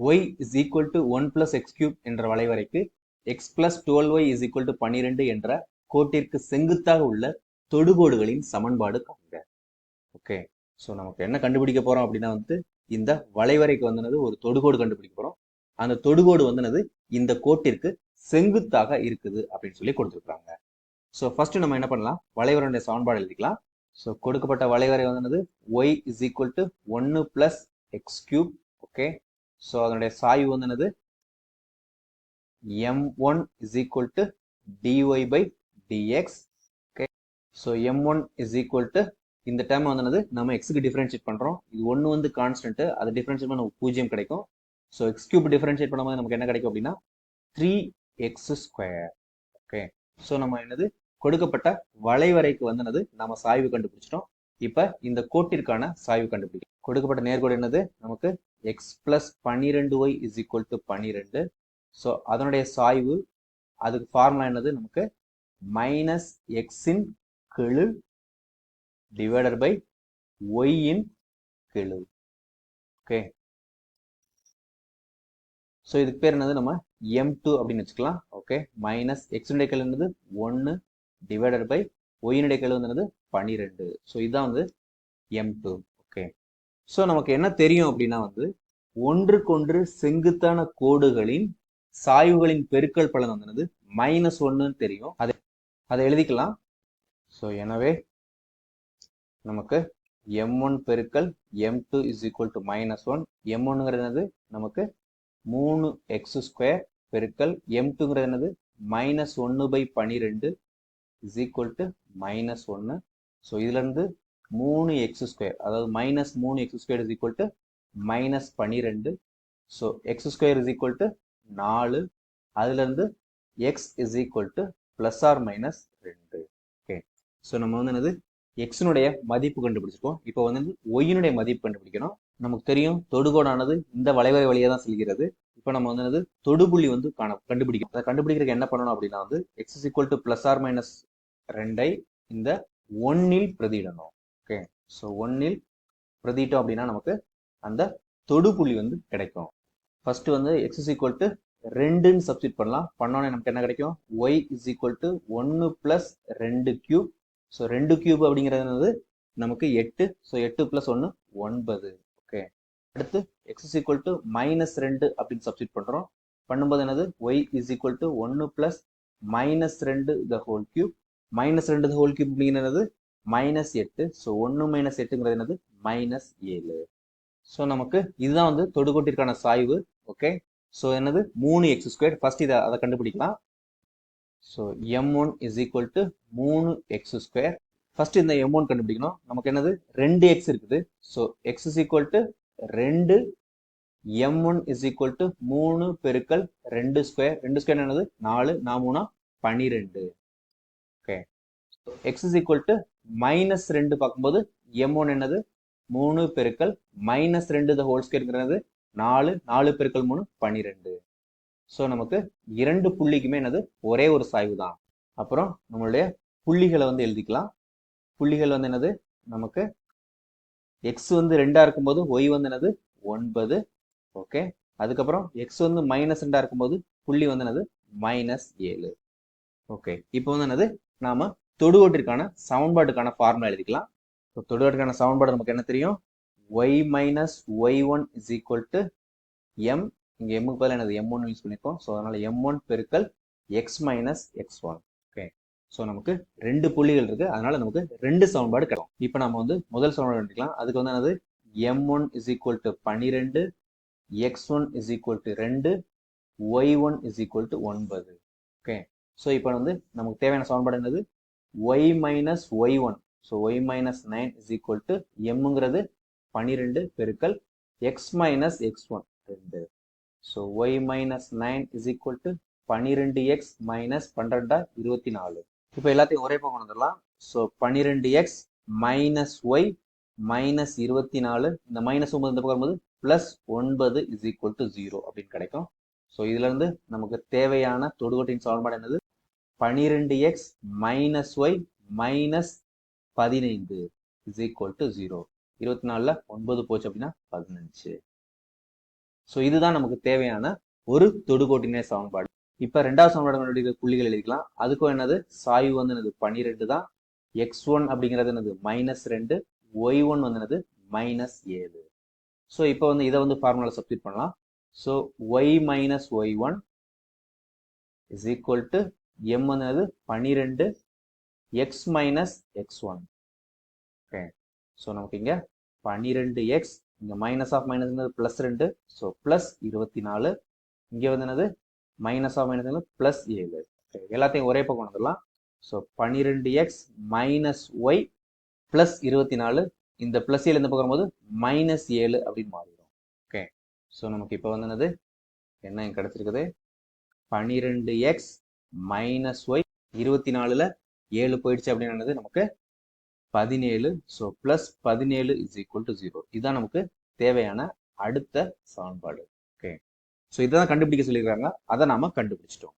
Y is equal to one plus x cube என்ற வளைவரைக்கு x plus twelve y is equal to பன்னிரெண்டு என்ற கோட்டிற்கு செங்குத்தாக உள்ள தொடுகோடுகளின் சமன்பாடு காண்க. ஓகே ஸோ நமக்கு என்ன கண்டுபிடிக்க போறோம் அப்படின்னா வந்து இந்த வளைவரைக்கு வந்தனது ஒரு தொடுகோடு கண்டுபிடிக்க போறோம். அந்த தொடுகோடு வந்தனது இந்த கோட்டிற்கு செங்குத்தாக இருக்குது அப்படின்னு சொல்லி கொடுத்துருக்காங்க ஸோ ஃபர்ஸ்ட் நம்ம என்ன பண்ணலாம்? வளைவரனுடைய சமன்பாடு எழுதிக்கலாம். ஸோ கொடுக்கப்பட்ட வளைவரை வந்தனது ஒய் இஸ் ஈக்குவல் டு ஒன்று plus x cube okay so அதனுடைய சாய்வு வந்து என்னது? M one is equal to dy by dx okay so m one is equal to இந்த டைம் வந்து நம்ம எக்ஸுக்கு டிஃபரன்ஷியேட் பண்ணுறோம் இது ஒன்று வந்து கான்ஸ்டன்ட் அது டிஃபரன்ஷியேட் பண்ண நமக்கு பூஜ்ஜியம் கிடைக்கும். ஸோ எக்ஸ் கியூப் டிஃபரன்ஷியேட் பண்ணும்போது நமக்கு என்ன கிடைக்கும் அப்படின்னா? Three x square okay so நம்ம என்னது? கொடுக்கப்பட்ட வளைவரைக்கு வந்து நம்ம சாய்வு கண்டுபிடிச்சிட்டோம். இப்போ இந்த கோட்டிற்கான சாய்வு கண்டுபிடிக்கும் கொடுக்கப்பட்ட நேர்கோடு என்னது? நமக்கு எக்ஸ் பிளஸ் பன்னிரெண்டு ஒய் இஸ் ஈக்குவல் டு பன்னிரெண்டு. ஸோ அதனுடைய சாய்வு அதுக்கு ஃபார்முலா என்னது? நமக்கு மைனஸ் எக்ஸின் கெழு டிவைடட் பை ஒய்யின் கெழு. ஓகே ஸோ இதுக்கு பேர் என்னது? நம்ம எம் டூ அப்படின்னு வச்சுக்கலாம். ஓகே மைனஸ் எக்ஸினுடைய கெழு என்னது? ஒன்று டிவைடட் பை ஒயினுடைய கெழு வந்து பன்னிரெண்டு. ஸோ இதுதான் வந்து எம் டூ ஸோ நமக்கு என்ன தெரியும் அப்படின்னா வந்து ஒன்றுக்கொன்று செங்குத்தான கோடுகளின் சாய்வுகளின் பெருக்கல் பலன் வந்து மைனஸ் ஒன்றுன்னு தெரியும். அதை அதை எழுதிக்கலாம். ஸோ எனவே நமக்கு எம் ஒன் பெருக்கல் M two is equal to minus one M ஒன்னுங்கிறது என்னது? நமக்கு மூணு எக்ஸ் ஸ்கொயர் பெருக்கல் எம் டூங்கிறது என்னது? மைனஸ் ஒன்று பை பன்னிரெண்டு இஸ் ஈக்குவல் டு மைனஸ் ஒன்று ஸோ இதுலேருந்து மூணு எக்ஸ் ஸ்கொயர் அதாவது மைனஸ் மூணு x square is equal to minus பன்னிரெண்டு so x square is equal to நாலு. அதுலேருந்து x is equal to plus or minus ரெண்டு. ஓகே ஸோ நம்ம வந்து என்னது? எக்ஸினுடைய மதிப்பு கண்டுபிடிச்சிருக்கோம். இப்போ வந்து ஒய்யினுடைய மதிப்பு கண்டுபிடிக்கணும். நமக்கு தெரியும் தொடுகோடானது இந்த வளைவரை வழியாக தான் செல்கிறது. இப்போ நம்ம வந்து என்னது? தொடுபுள்ளி வந்து காண கண்டுபிடிக்கணும். அதை கண்டுபிடிக்கிறதுக்கு என்ன பண்ணணும் அப்படின்னா வந்து x is equal to plus or minus ரெண்டை இந்த ஒன்னில் பிரதியிடணும். ஓகே ஸோ ஒன்னில் பிரதிட்டோம் அப்படின்னா நமக்கு அந்த தொடுபுள்ளி வந்து கிடைக்கும். ஃபர்ஸ்ட் வந்து எக்ஸ் இஸ் ஈக்குவல் டு ரெண்டுன்னு சப்ஸ்டிட் பண்ணலாம். பண்ணோன்னே நமக்கு என்ன கிடைக்கும்? ஒய் இஸ் ஈக்குவல் டு ஒன்று பிளஸ் ரெண்டு கியூப் ஸோ ரெண்டு கியூப் அப்படிங்கிறது என்னது? நமக்கு எட்டு. ஸோ எட்டு பிளஸ் ஒன்று ஒன்பது. ஓகே அடுத்து x is equal to minus ரெண்டு அப்படின்னு சப்ஸ்டிட் பண்ணுறோம் பண்ணும்போது என்னது? ஒய் இஸ் ஈக்குவல் டு ஒன்று பிளஸ் மைனஸ் ரெண்டு த ஹோல் கியூப் மைனஸ் ரெண்டு த ஹோல் கியூப் அப்படிங்கிறது மைனஸ் எட்டு. ஸோ ஒன்று மைனஸ் எட்டுங்கிறது என்னது? மைனஸ் ஏழு. ஸோ நமக்கு இதுதான் வந்து தொடுகோட்டிற்கான சாய்வு. ஓகே ஸோ என்னது? மூணு எக்ஸ் ஸ்கொயர் ஃபர்ஸ்ட் இதை அதை கண்டுபிடிக்கலாம். So m one is equal to மூணு எக்ஸ் ஸ்கொயர் ஃபர்ஸ்ட் இந்த எம் ஒன் கண்டுபிடிக்கணும். நமக்கு என்னது? ரெண்டு எக்ஸ் இருக்குது. So x is equal to ரெண்டு. M one is equal to மூணு பெருக்கல் ரெண்டு ஸ்கொயர் ரெண்டு ஸ்கொயர் என்னது? நாலு. நான் மூணா? பன்னிரெண்டு x is equal to minus ரெண்டு பார்க்கும்போது எம் ஒன் என்னது? மூணு பெருக்கல் மைனஸ் ரெண்டு த ஹோல் ஸ்கொயர்ங்கிறது நாலு நாலு பெருக்கல் மூணு பன்னிரெண்டு ஸோ நமக்கு இரண்டு புள்ளிக்குமே என்னது? ஒரே ஒரு சாய்வு தான். அப்புறம் நம்மளுடைய புள்ளிகளை வந்து எழுதிக்கலாம். புள்ளிகள் வந்து என்னது? நமக்கு எக்ஸ் வந்து ரெண்டா இருக்கும்போது ஒய் வந்து என்னது? ஒன்பது. ஓகே அதுக்கப்புறம் எக்ஸ் வந்து மைனஸ் ரெண்டா இருக்கும்போது புள்ளி வந்து என்னது? மைனஸ் ஏழு. ஓகே இப்போ வந்து என்னது? நாம தொடுகோட்டிற்கான சமன்பாட்டுக்கான ஃபார்முலா எழுதிக்கலாம். ஸோ தொடுகோட்டிற்கான சமன்பாடு நமக்கு என்ன தெரியும்? Y minus y one is equal to m இங்கே எம்முக்கு பதில் என்னது? எம் ஒன் யூஸ் பண்ணியிருக்கோம் ஸோ அதனால் எம் ஒன் பெருக்கல் x minus x one okay so நமக்கு ரெண்டு புள்ளிகள் இருக்கு. அதனால நமக்கு ரெண்டு சமன்பாடு கிடைக்கும். இப்போ நம்ம வந்து முதல் சமன்பாடு எடுத்துக்கலாம் அதுக்கு வந்து என்னது? M one is equal to பன்னிரெண்டு x one is equal to ரெண்டு y one is equal to ஒன்பது. ஓகே ஸோ இப்போ வந்து நமக்கு தேவையான சமன்பாடு என்னது? Y minus y one so y minus nine is equal to எம்ங்கிறது பன்னிரெண்டு பெருக்கல் எக்ஸ் மைனஸ் எக்ஸ் ஒன் ரெண்டு. So y minus nine is equal to பன்னிரெண்டு எக்ஸ் மைனஸ் பன்னிரெண்டா இருபத்தி நாலு இப்போ எல்லாத்தையும் ஒரே பக்கம் வந்துடலாம். ஸோ பன்னிரெண்டு எக்ஸ் மைனஸ் ஒய் மைனஸ் இருபத்தி நாலு இந்த மைனஸ் ஒன்பது இந்த பக்கம் வரும்போது பிளஸ் ஒன்பது இஸ் ஈக்குவல் டு ஜீரோ அப்படின்னு கிடைக்கும். ஸோ இதுல இருந்து நமக்கு தேவையான தொடுகோட்டின் சமன்பாடு என்னது? பனிரெண்டு எக்ஸ் மைனஸ் ஒய் மைனஸ் பதினைந்து இஸ் ஈக்குவல் டு ஜீரோ இருபத்தி நாலில் ஒன்பது போச்சு அப்படின்னா பதினஞ்சு. ஸோ இதுதான் நமக்கு தேவையான ஒரு தொடுகோட்டினே சமன்பாடு. இப்போ ரெண்டாவது சமன்பாடு புள்ளிகள் எழுதிக்கலாம். அதுக்கும் என்னது? சாய்வு வந்து என்னது? பன்னிரெண்டு தான். எக்ஸ் ஒன் அப்படிங்கிறது என்னது? மைனஸ் ரெண்டு. ஒய் ஒன் வந்து என்னது? மைனஸ் ஏழு. ஸோ இப்போ வந்து இதை வந்து ஃபார்முலா சப்ஸ்டியூட் பண்ணலாம். So y minus y one is equal to m என்னது? பன்னிரெண்டு x minus x one okay so நமக்கு இங்கே பன்னிரெண்டு எக்ஸ் இங்கே மைனஸ் ஆஃப் மைனஸ் ப்ளஸ் ரெண்டு. ஸோ ப்ளஸ் இருபத்தி நாலு இங்கே வந்து என்னது? மைனஸ் ஆஃப் மைனஸ் ப்ளஸ் ஏழு. எல்லாத்தையும் ஒரே பக்கம் வந்துடலாம். ஸோ பன்னிரெண்டு எக்ஸ் மைனஸ் ஒய் ப்ளஸ் இருபத்தி நாலு இந்த ப்ளஸ் ஏழு இந்த பக்கம் போது மைனஸ் ஏழு அப்படின்னு மாறிடும். ஓகே ஸோ நமக்கு இப்போ வந்து என்னது? என்ன கிடச்சிருக்குது? பன்னிரெண்டு எக்ஸ் மைனஸ் ஒய் இருபத்தி நாலில் ஏழு போயிடுச்சு அப்படின்னு என்னது? நமக்கு பதினேழு. ஸோ ப்ளஸ் பதினேழு இஸ் ஈக்குவல் டு ஜீரோ இதுதான் நமக்கு தேவையான அடுத்த சமன்பாடு. ஓகே ஸோ இதை தான் கண்டுபிடிக்க சொல்லியிருக்காங்க. அதை நாம கண்டுபிடிச்சிட்டோம்.